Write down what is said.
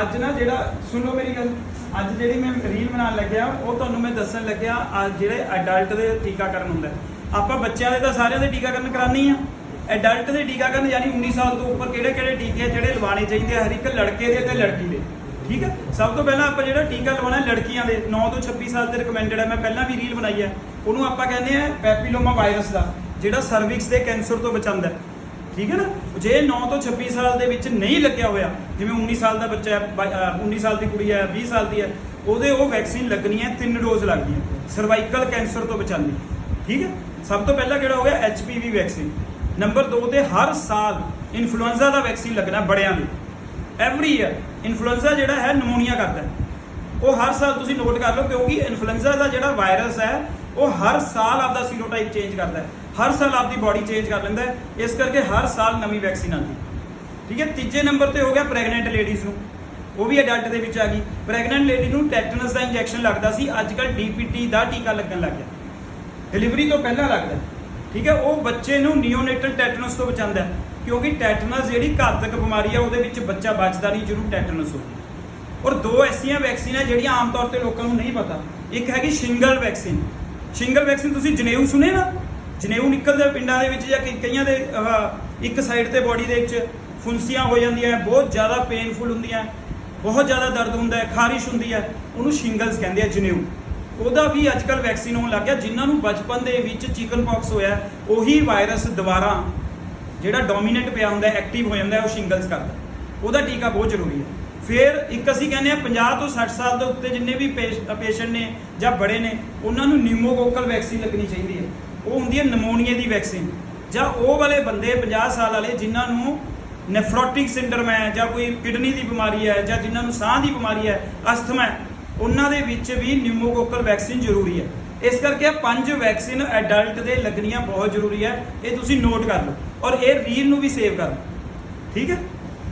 ਅੱਜ ਨਾ ਜਿਹੜਾ, ਸੁਣੋ ਮੇਰੀ ਗੱਲ, ਅੱਜ ਜਿਹੜੀ ਮੈਂ ਰੀਲ ਬਣਾਉਣ ਲੱਗਿਆ, ਉਹ ਤੁਹਾਨੂੰ ਮੈਂ ਦੱਸਣ ਲੱਗਿਆ, ਅੱਜ ਜਿਹੜੇ ਅਡਲਟ ਦੇ ਟੀਕਾਕਰਨ ਹੁੰਦਾ ਆਪਾਂ ਬੱਚਿਆਂ ਦੇ ਤਾਂ ਸਾਰਿਆਂ ਦੇ ਟੀਕਾਕਰਨ ਕਰਾਨੀ ਆ। ਅਡਲਟ ਦੇ ਟੀਕਾਕਰਨ ਯਾਨੀ 19 ਸਾਲ ਤੋਂ ਉੱਪਰ ਕਿਹੜੇ ਕਿਹੜੇ ਟੀਕੇ ਜਿਹੜੇ ਲਵਾਉਣੇ ਚਾਹੀਦੇ ਆ, ਹਰ ਇੱਕ ਲੜਕੇ ਦੇ ਤੇ ਲੜਕੀ ਦੇ। ਠੀਕ ਹੈ? ਸਭ ਤੋਂ ਪਹਿਲਾਂ ਆਪਾਂ ਜਿਹੜਾ ਟੀਕਾ ਲਵਾਉਣਾ ਲੜਕੀਆਂ ਦੇ 9 ਤੋਂ 26 ਸਾਲ ਦੇ ਰეკਮੈਂਡਡ ਹੈ। ਮੈਂ ਪਹਿਲਾਂ ਵੀ ਰੀਲ ਬਣਾਈ ਹੈ। ਉਹਨੂੰ ਆਪਾਂ ਕਹਿੰਦੇ ਆ ਪੈਪੀਲੋਮਾ ਵਾਇਰਸ ਦਾ, ਜਿਹੜਾ ਸਰਵਿਕਸ ਦੇ ਕੈਂਸਰ ਤੋਂ ਬਚਾਉਂਦਾ ਹੈ। ਠੀਕ ਹੈ ਨਾ? ਜੇ 9 ਤੋਂ 26 ਸਾਲ ਦੇ ਵਿੱਚ ਨਹੀਂ ਲੱਗਿਆ ਹੋਇਆ, ਜਿਵੇਂ 19 ਸਾਲ ਦਾ ਬੱਚਾ ਹੈ 19 ਸਾਲ ਦੀ ਕੁੜੀ ਹੈ 20 ਸਾਲ ਦੀ ਹੈ, ਉਹਦੇ ਉਹ ਵੈਕਸੀਨ ਲੱਗਣੀ ਹੈ, ਤਿੰਨ ਡੋਜ਼ ਲੱਗਦੀ ਹੈ ਸਰਵਾਈਕਲ ਕੈਂਸਰ ਤੋਂ ਬਚਾਉਂਦੀ ਠੀਕ ਹੈ? ਸਭ ਤੋਂ ਪਹਿਲਾਂ ਕਿਹੜਾ ਹੋ ਗਿਆ? ਐਚਪੀਵੀ ਵੈਕਸੀਨ ਨੰਬਰ 2 ਤੇ ਹਰ ਸਾਲ ਇਨਫਲੂਐਂਜ਼ਾ ਦਾ ਵੈਕਸੀਨ ਲੱਗਣਾ ਬੜਿਆਂ ਲਈ। ਐਵਰੀ ਈਅਰ ਇਨਫਲੂਐਂਜ਼ਾ ਜਿਹੜਾ ਹੈ, ਨਮੂਨੀਆ ਕਰਦਾ ਉਹ ਹਰ ਸਾਲ ਤੁਸੀਂ ਨੋਟ ਕਰ ਲਓ, ਕਿਉਂਕਿ ਇਨਫਲੂਐਂਜ਼ਾ ਦਾ ਜਿਹੜਾ ਵਾਇਰਸ ਹੈ, ਉਹ ਹਰ ਸਾਲ ਆਪਦਾ ਸੀਰੋਟਾਈਪ ਚੇਂਜ ਕਰਦਾ ਹੈ। ਹਰ ਸਾਲ ਆਪਦੀ ਬਾਡੀ ਚੇਂਜ ਕਰ ਲੈਂਦਾ ਹੈ। ਇਸ ਕਰਕੇ ਹਰ ਸਾਲ ਨਵੀਂ ਵੈਕਸੀਨ ਆਉਂਦੀ। ਠੀਕ ਹੈ? ਤੀਜੇ ਨੰਬਰ ਤੇ ਹੋ ਗਿਆ ਪ੍ਰੈਗਨੈਂਟ ਲੇਡੀਜ਼ ਨੂੰ। ਉਹ ਵੀ ਅਡਲਟ ਦੇ ਵਿੱਚ ਆ ਗਈ। ਪ੍ਰੈਗਨੈਂਟ ਲੇਡੀ ਨੂੰ ਟੈਟਨਸ ਦਾ ਇੰਜੈਕਸ਼ਨ ਲੱਗਦਾ ਸੀ। ਅੱਜ ਕੱਲ ਡੀਪੀਟੀ ਦਾ ਟੀਕਾ ਲੱਗਣ ਲੱਗ ਗਿਆ। ਡਿਲੀਵਰੀ ਤੋਂ ਪਹਿਲਾਂ ਲੱਗਦਾ ਠੀਕ ਹੈ? ਉਹ ਬੱਚੇ ਨੂੰ ਨਿਓਨੇਟਲ ਟੈਟਨਸ ਤੋਂ ਬਚਾਉਂਦਾ ਕਿਉਂਕਿ ਟੈਟਨਸ ਜਿਹੜੀ ਘਾਤਕ ਬਿਮਾਰੀ ਆ ਉਹਦੇ ਵਿੱਚ ਬੱਚਾ ਬਚਦਾ ਨਹੀਂ ਜਿਹਨੂੰ ਟੈਟਨਸ ਹੋਵੇ ਔਰ ਦੋ ਐਸੀਆਂ ਵੈਕਸੀਨ ਹੈ, ਜਿਹੜੀਆਂ ਆਮ ਤੌਰ ਤੇ ਲੋਕਾਂ ਨੂੰ ਨਹੀਂ ਪਤਾ। ਇੱਕ ਹੈਗੀ ਸ਼ਿੰਗਲ ਵੈਕਸੀਨ ਸ਼ਿੰਗਲ ਵੈਕਸੀਨ ਤੁਸੀਂ ਜਨੇਊ ਸੁਣੇ ਨਾ? ਜਨੇਊ ਨਿਕਲਦੇ ਪਿੰਡਾਂ ਦੇ ਵਿੱਚ ਜਾਂ ਕਈਆਂ ਦੇ ਇੱਕ ਸਾਈਡ ਤੇ ਬਾਡੀ ਦੇ ਵਿੱਚ ਫੁੰਸੀਆਂ ਹੋ ਜਾਂਦੀਆਂ ਬਹੁਤ ਜ਼ਿਆਦਾ ਪੇਨਫੁਲ ਹੁੰਦੀਆਂ ਬਹੁਤ ਜ਼ਿਆਦਾ ਦਰਦ ਹੁੰਦਾ ਹੈ, ਖਾਰਿਸ਼ ਹੁੰਦੀ ਹੈ, ਉਹਨੂੰ ਸ਼ਿੰਗਲਸ ਕਹਿੰਦੇ ਆ ਜਨੇਊ। ਉਹਦਾ ਵੀ ਅੱਜ ਕੱਲ ਵੈਕਸੀਨ ਹੋਣ ਲੱਗ ਗਿਆ, ਜਿਨ੍ਹਾਂ ਨੂੰ ਬਚਪਨ ਦੇ ਵਿੱਚ ਚਿਕਨ ਪੌਕਸ ਹੋਇਆ ਉਹੀ ਵਾਇਰਸ ਦੁਬਾਰਾ ਜਿਹੜਾ ਡੋਮੀਨੈਂਟ ਪਿਆ ਹੁੰਦਾ ਐਕਟਿਵ ਹੋ ਜਾਂਦਾ ਉਹ ਸ਼ਿੰਗਲਸ ਕਰਦਾ ਉਹਦਾ ਟੀਕਾ ਬਹੁਤ ਜ਼ਰੂਰੀ ਹੈ। ਫਿਰ ਇੱਕ ਅਸੀਂ ਕਹਿੰਦੇ ਆ 50 ਤੋਂ 60 ਸਾਲ ਦੇ ਉੱਤੇ ਜਿੰਨੇ ਵੀ ਪੇਸ਼ੈਂਟ ਨੇ ਜਾਂ ਬੜੇ ਨੇ, ਉਹਨਾਂ ਨੂੰ ਨਿਊਮੋਕੋਕਲ ਵੈਕਸੀਨ ਲੱਗਣੀ ਚਾਹੀਦੀ ਹੈ। ਉਹ ਹੁੰਦੀ ਹੈ ਨਮੋਨੀਆ ਦੀ ਵੈਕਸੀਨ। ਜਾਂ ਉਹ ਵਾਲੇ ਬੰਦੇ 50 ਸਾਲ ਵਾਲੇ ਜਿਨ੍ਹਾਂ ਨੂੰ ਨੈਫਰੋਟਿਕ ਸਿੰਡਰਮ ਹੈ ਜਾਂ ਕੋਈ ਕਿਡਨੀ ਦੀ ਬਿਮਾਰੀ ਹੈ ਜਾਂ ਜਿਨ੍ਹਾਂ ਨੂੰ ਸਾਹ ਦੀ ਬਿਮਾਰੀ ਹੈ, ਅਸਥਮਾ ਹੈ, ਉਹਨਾਂ ਦੇ ਵਿੱਚ ਵੀ ਨਿਊਮੋਕੋਕਲ ਵੈਕਸੀਨ ਜ਼ਰੂਰੀ ਹੈ। ਇਸ ਕਰਕੇ ਪੰਜ ਵੈਕਸੀਨ ਐਡਲਟ ਦੇ ਲੱਗਣੀਆਂ ਬਹੁਤ ਜ਼ਰੂਰੀ ਹੈ। ਇਹ ਤੁਸੀਂ ਨੋਟ ਕਰ ਲਓ। ਔਰ ਇਹ ਰੀਲ ਨੂੰ ਵੀ ਸੇਵ ਕਰ ਲਓ। ਠੀਕ ਹੈ?